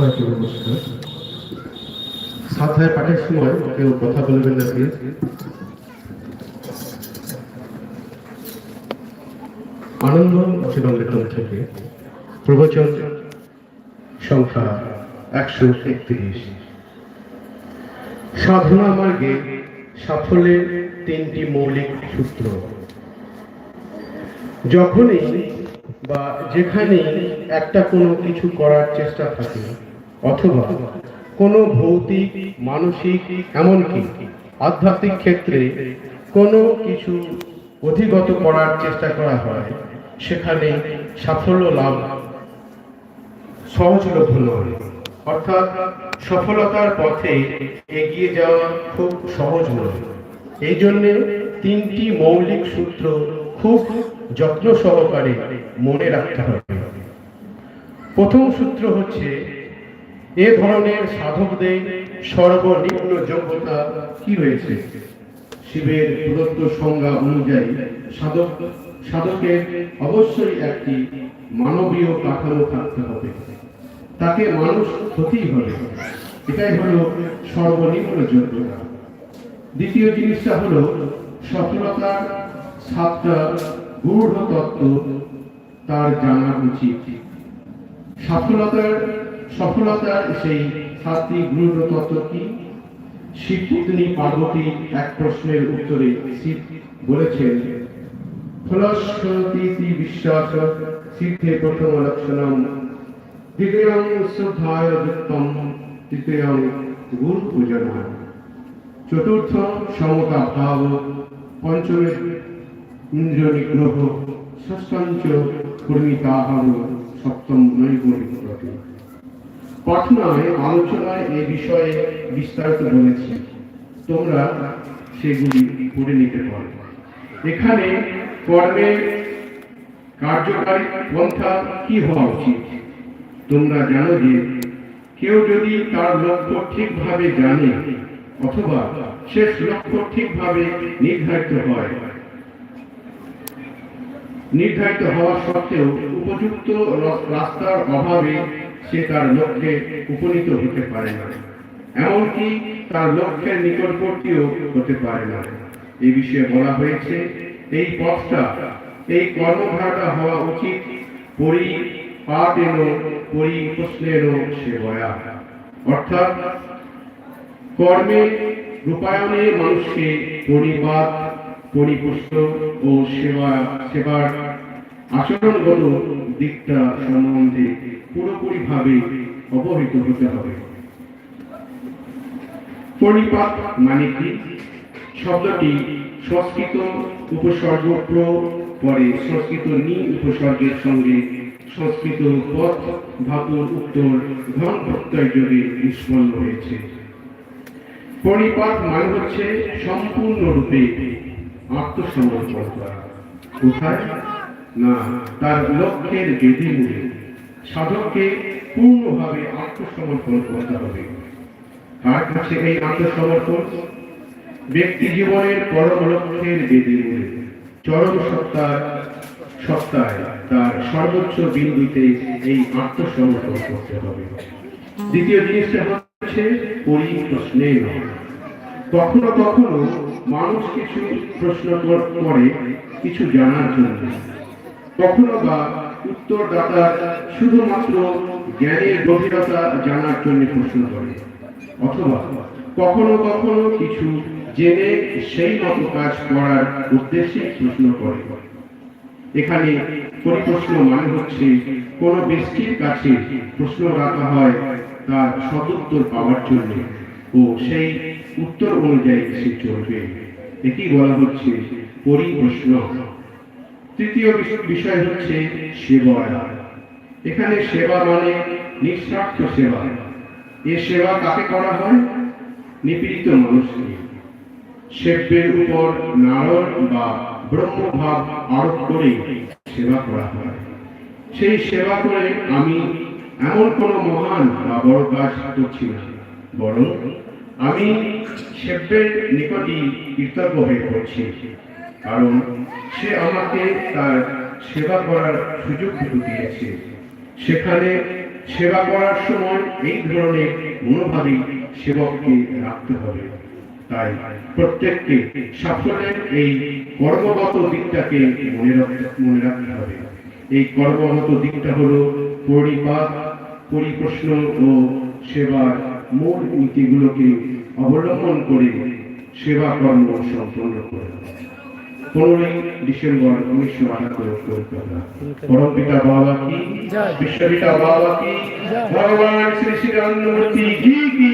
নমস্কার সাধ্যায় পাঠের সময় কেউ কথা বলবেন না আনন্দ থেকে প্রবচন সংখ্যা একশো একত্রিশ। সাধনা মার্গে সাফল্যের তিনটি মৌলিক সূত্র। যখনই বা যেখানেই একটা কোনো কিছু করার চেষ্টা থাকে অথবা কোনো ভৌতিক, মানসিক, এমনকি আধ্যাত্মিক ক্ষেত্রে কোনো কিছু অধিগত করার চেষ্টা করা হয়, সেখানে সাফল্য লাভ সহজলভ্য নয়। অর্থাৎ সফলতার পথে এগিয়ে যাওয়া খুব সহজ নয়। এই জন্যে তিনটি মৌলিক সূত্র খুব যত্ন সহকারে মনে রাখতে হবে। প্রথম সূত্র হচ্ছে এ ধরনের সাধকদের সর্বনিম্ন যোগ্যতা কি রয়েছে? শিবের প্রদত্ত সংজ্ঞা অনুযায়ী সাধক, সাধকের অবশ্যই একটি মানবীয় কাঠামো থাকতে হবে। তাকে মানুষ হতেই হবে। এটাই হলো সর্বনিম্ন যোগ্যতা। দ্বিতীয় জিনিসটা হলো সফলতার সাতটা গূঢ় তত্ত্ব তার জানা উচিত। সফলতার সফলতার সেই সাতটি গূঢ় তত্ত্ব কি? শিবপুত্নী পার্বতী এক প্রশ্নের উত্তরে শিব বলেছেন ফলস্বতীতি বিশ্বাস, সিদ্ধে প্রথম লক্ষণম, দ্বিতীয়ং শ্রদ্ধায় যুক্তম তৃতীয়ং গুরু পূজনা চতুর্থ সমতা ভাব, পঞ্চমে ইন্দ্র নিগ্রহ ষষ্ঠঞ্চ পরিমিতাহার সপ্তম নৈগুণিক পাঠনায় আলোচনায় এই বিষয়ে বিস্তারিত বলেছি। তোমরা সেগুলি পড়ে নিতে পারো। এখানে কর্মের কার্যকারী পন্থা কি হওয়া উচিত? তোমরা জানো যে কেউ যদি তার লক্ষ্য ঠিকভাবে জানে অথবা শেষ লক্ষ্য ঠিকভাবে নির্ধারিত হয়, নির্ধারিত হওয়া সত্ত্বেও উপযুক্ত রাস্তার অভাবে সে তার লক্ষ্যে উপনীত হতে পারে না। এমনকি তার লক্ষ্যের নিকটবর্তীও হতে পারে না। এই বিষয়ে বলা হয়েছে, এই পথটা, এই কর্মধারাটা হওয়া উচিত পরি পাঠেন পরি প্রশ্নের সেবয়া অর্থাৎ কর্মে রূপায়ণে মানুষকে পরিপাত, পরিপুষ্ট ও সেবা, সেবার আচরণগত দিকটা সম্বন্ধে পুরোপুরিভাবে অবহিত হতে হবে? পরিপাত মানে কি? শব্দটি সংস্কৃত উপসর্গ প্র পরে সংস্কৃত নি উপসর্গের সঙ্গে সংস্কৃত পথ ধাতুর উত্তর ধন প্রত্যয় যোগে নিষ্পন্ন হয়েছে। পরিপাত মানে হচ্ছে সম্পূর্ণরূপে আত্মসমর্পণ করা। কোথায়? না, তার লক্ষ্যের বেদি মূলে সাধককে পূর্ণভাবে আত্মসমর্পণ করতে হবে। কার কাছে এই আত্মসমর্পণ? ব্যক্তি জীবনের পরম লক্ষ্যের বেদি চরম সত্তার সত্তায় তার সর্বোচ্চ বিন্দুতে এই আত্মসমর্পণ করতে হবে। দ্বিতীয় জিনিসটা হচ্ছে পরিপ্রশ্নে কখনো কখনো মানুষ কিছু প্রশ্ন কর- কিছু জানার জন্য। কখনো বা উত্তরদাতা শুধুমাত্র জ্ঞানের গভীরতা জানার জন্য প্রশ্ন করে। অথবা কখনো কখনো কিছু জেনে সেই মতো কাজ করার উদ্দেশ্যে প্রশ্ন করে। এখানে পরিপ্রশ্ন মানে হচ্ছে, কোন ব্যক্তির কাছে প্রশ্ন রাখা হয় তার সদুত্তর পাওয়ার জন্য ও সেই উত্তর অনুযায়ী সে চলবে। এটি বলা হচ্ছে পরিপ্রশ্ন। তৃতীয় বিষ- বিষয় হচ্ছে সেবা এখানে সেবা মানে নিঃস্বার্থ সেবা। এ সেবা কাকে করা হয়? নিপীড়িত মানুষকে। সেব্যের উপর নারদ বা ব্রহ্মভাব আরোপ করে সেবা করা হয়। সেই সেবা করে আমি এমন কোন মহান বা বড় কাজ করছি না, বরং আমি সেব্যের নিকটই কৃতজ্ঞ হয়ে পড়ছি, কারণ সে আমাকে তার সেবা করার সুযোগ দিয়েছে। সেখানে সেবা করার সময় এই ধরনের মনোভাবই সেবককে রাখতে হবে। তাই প্রত্যেককে সাফল্যের এই কর্মগত দিকটাকে মনে রাখতে মনে রাখতে হবে। এই কর্মগত দিকটা হলো পরিপাক, পরিপ্রশ্ন ও সেবার মূল নীতিগুলোকে অবলম্বন করে সেবা কর্ম সম্পন্ন করে। পনেরোই ডিসেম্বর উনিশশো আটাত্তর পরম পিতা বাবা কি। বিশ্বপিতা বাবা কি। ভগবান শ্রী শ্রী রামমূর্তি কি কি।